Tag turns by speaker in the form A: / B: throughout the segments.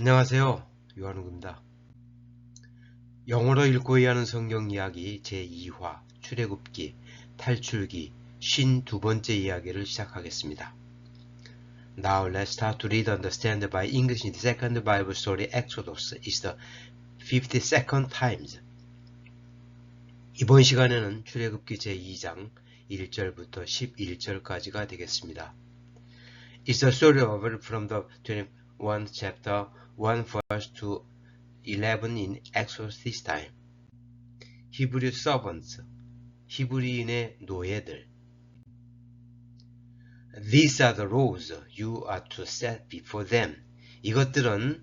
A: 안녕하세요. 요한욱입니다. 영어로 읽고 이해하는 성경 이야기 제2화 출애굽기 탈출기 52번째 이야기를 시작하겠습니다. Now let's start to read understand by English in the second Bible story Exodus is the 52nd times. 이번 시간에는 출애굽기 제2장 1절부터 11절까지가 되겠습니다. It's the story of from the 21 chapter 1 verse to 11 in Exodus time. 히브리 servants, 히브리인의 노예들. These are the rules you are to set before them. 이것들은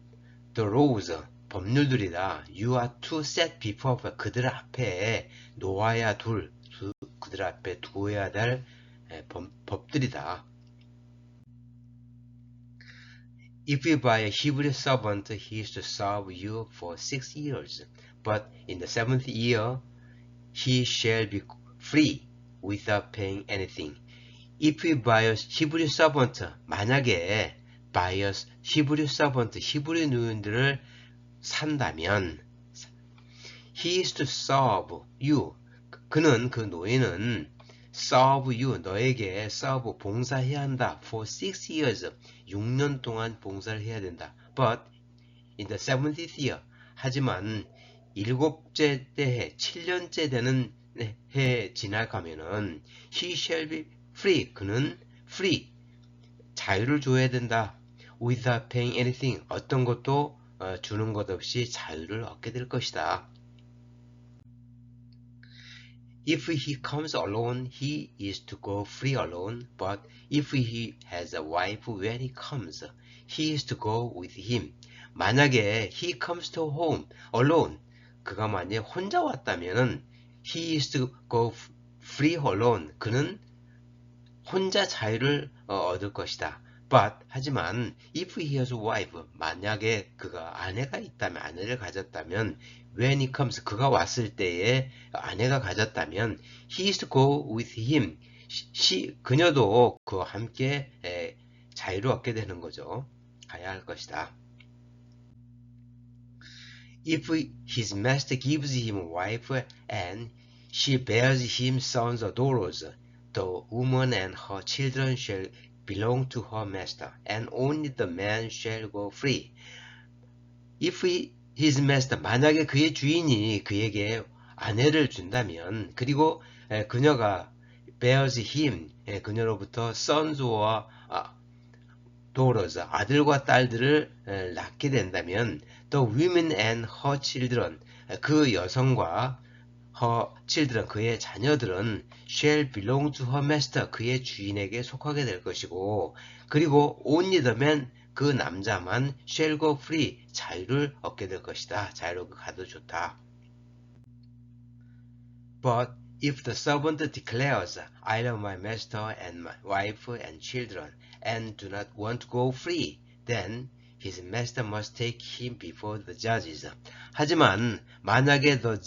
A: the rules, 법률들이다. You are to set before 그들 앞에 놓아야 둘, 그들 앞에 두어야 될 법, 법들이다. If you buy a Hebrew servant, he is to serve you for six years. But in the seventh year, he shall be free without paying anything. If you buy a Hebrew servant, 만약에 buy a Hebrew servant, 히브리 노인들을 산다면, he is to serve you. 그는 그 노예는 serve you 너에게 serve 봉사해야 한다 for six years 6년 동안 봉사를 해야 된다 but in the seventh year 하지만 일곱째 해 7년째 되는 해 지나가면은 he shall be free 그는 free 자유를 줘야 된다 without paying anything 어떤 것도 주는 것 없이 자유를 얻게 될 것이다 If he comes alone, he is to go free alone. But if he has a wife when he comes, he is to go with him. 만약에 he comes to home alone, 그가 만약에 혼자 왔다면은 he is to go free alone. 그는 혼자 자유를 얻을 것이다. But 하지만 if he has a wife, 만약에 그가 아내가 있다면 아내를 가졌다면 when he comes 그가 왔을 때에 아내가 가졌다면 he is to go with him 시, 그녀도 그와 함께 에, 자유를 얻게 되는 거죠. 가야 할 것이다. If his master gives him a wife and she bears him sons or daughters, the woman and her children shall belong to her master, and only the man shall go free. If he, his master, 만약에 그의 주인이 그에게 아내를 준다면, 그리고 그녀가 bears him, 그녀로부터 sons와 daughters, 아들과 딸들을 낳게 된다면, the women and her children, 그 여성과 her children, 그의 자녀들은 shall belong to her master, 그의 주인에게 속하게 될 것이고, 그리고 only the man, 그 남자만 shall go free, 자유를 얻게 될 것이다. 자유로 가도 좋다. But if the servant declares, I love my master and my wife and children, and do not want to go free, then his master must take him before the judges. 하지만 만약에 the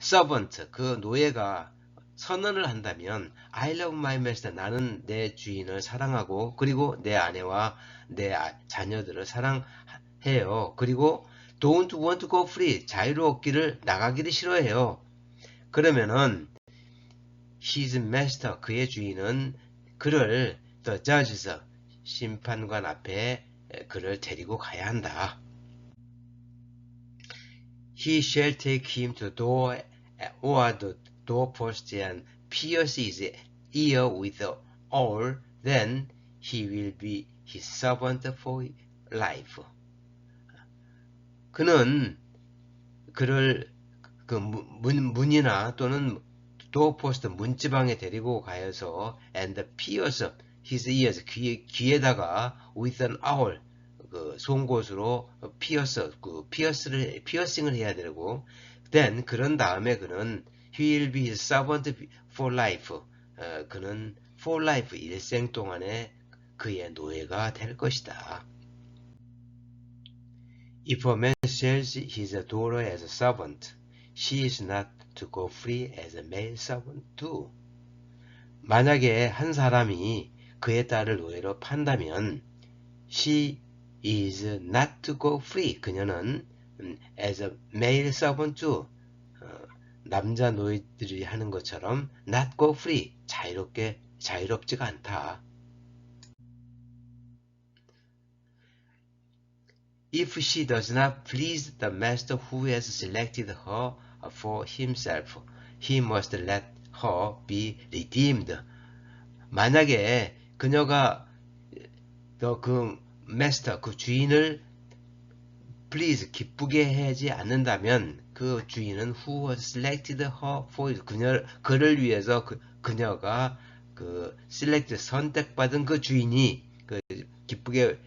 A: servant, 그 노예가 선언을 한다면 I love my master, 나는 내 주인을 사랑하고 그리고 내 아내와 내 자녀들을 사랑해요. 그리고 don't want to go free, 자유로 얻기를 나가기를 싫어해요. 그러면은 his master, 그의 주인은 그를 the judges, 심판관 앞에 그를 데리고 가야 한다. He shall take him to door or the doorpost and pierce his ear with the awl, then he will be his servant for life. 그는 그를 그 문, 문이나 또는 도어포스트 문지방에 데리고 가서 and pierce his ears 귀, 귀에다가 with an owl 그 송곳으로 피어스 그 피어스를 피어싱을 해야 되고 then 그런 다음에 그는 he will be his servant for life 어, 그는 for life 일생 동안에 그의 노예가 될 것이다. If a man sells his daughter as a servant, she is not to go free as a male servant too. 만약에 한 사람이 그의 딸을 노예로 판다면 she is not to go free. 그녀는 음, as a male servant to 어, 남자 노예들이 하는 것처럼 not go free. 자유롭게 자유롭지가 않다. If she does not please the master who has selected her for himself, he must let her be redeemed. 만약에 그녀가 그 마스터, 그 주인을 please 기쁘게 하지 않는다면 그 주인은 who has selected her for 그녀 그를 위해서 그, 그녀가 그 select 선택받은 그 주인이 그 기쁘게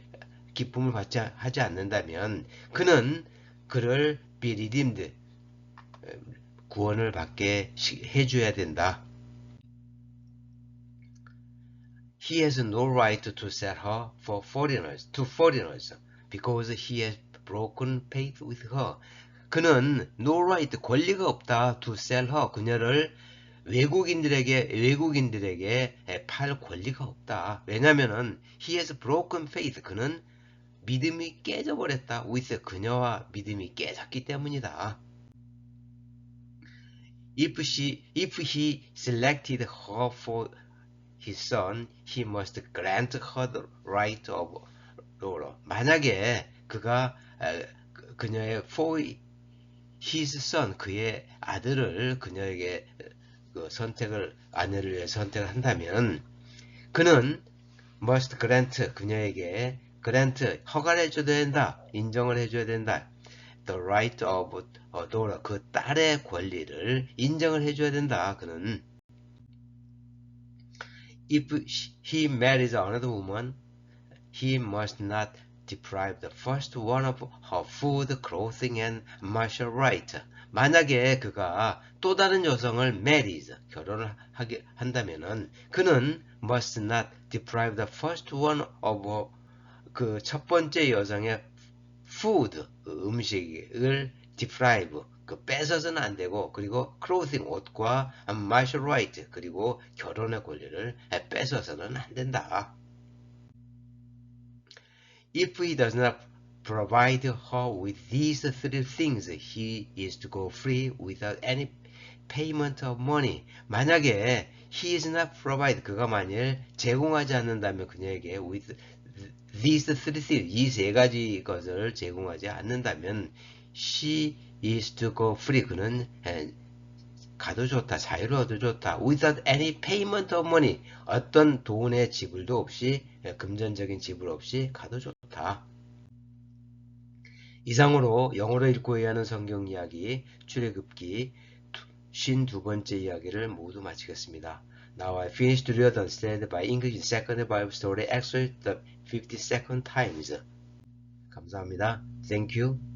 A: 기쁨을 받지 하지 않는다면 그는 그를 be redeemed 구원을 받게 해줘야 된다. He has no right to sell her for foreigners, to foreigners, because he has broken faith with her. 그는 no right, 권리가 없다 to sell her, 그녀를 외국인들에게, 외국인들에게 팔 권리가 없다. 왜냐면은 he has broken faith, 그는 믿음이 깨져버렸다. with 그녀와 믿음이 깨졌기 때문이다. If she, if he selected her for his son, he must grant her the right of ruler. 만약에 그가 그녀의 for his son, 그의 아들을 그녀에게 그 선택을 아내를 위해 선택을 한다면 그는 must grant 그녀에게 grant 허가를 해줘야 된다, 인정을 해줘야 된다. The right of daughter, 그 딸의 권리를 인정을 해줘야 된다. 그는 If he marries another woman, he must not deprive the first one of her food, clothing, and martial right. 만약에 그가 또 다른 여성을 marries, 결혼을 하게 한다면은 그는 must not deprive the first one of 그 첫 번째 여성의 food, 음식을 deprive, 그 뺏어서는 안 되고 그리고 clothing 옷과 martial right 그리고 결혼의 권리를 뺏어서는 안 된다. If he does not provide her with these three things, he is to go free without any payment of money. 만약에 he is not provide 그가 만일 제공하지 않는다면 그녀에게 with these three things 이 세 가지 것을 제공하지 않는다면 she is to free 그는 가도 좋다 자유로워도 좋다 without any payment of money 어떤 돈의 지불도 없이 금전적인 지불 없이 가도 좋다 이상으로 영어로 읽고 이해하는 성경 이야기 출애굽기 52번째 이야기를 모두 마치겠습니다. Now I finished to read and stand by English Second Bible Story Exodus the 52nd times. 감사합니다. Thank you.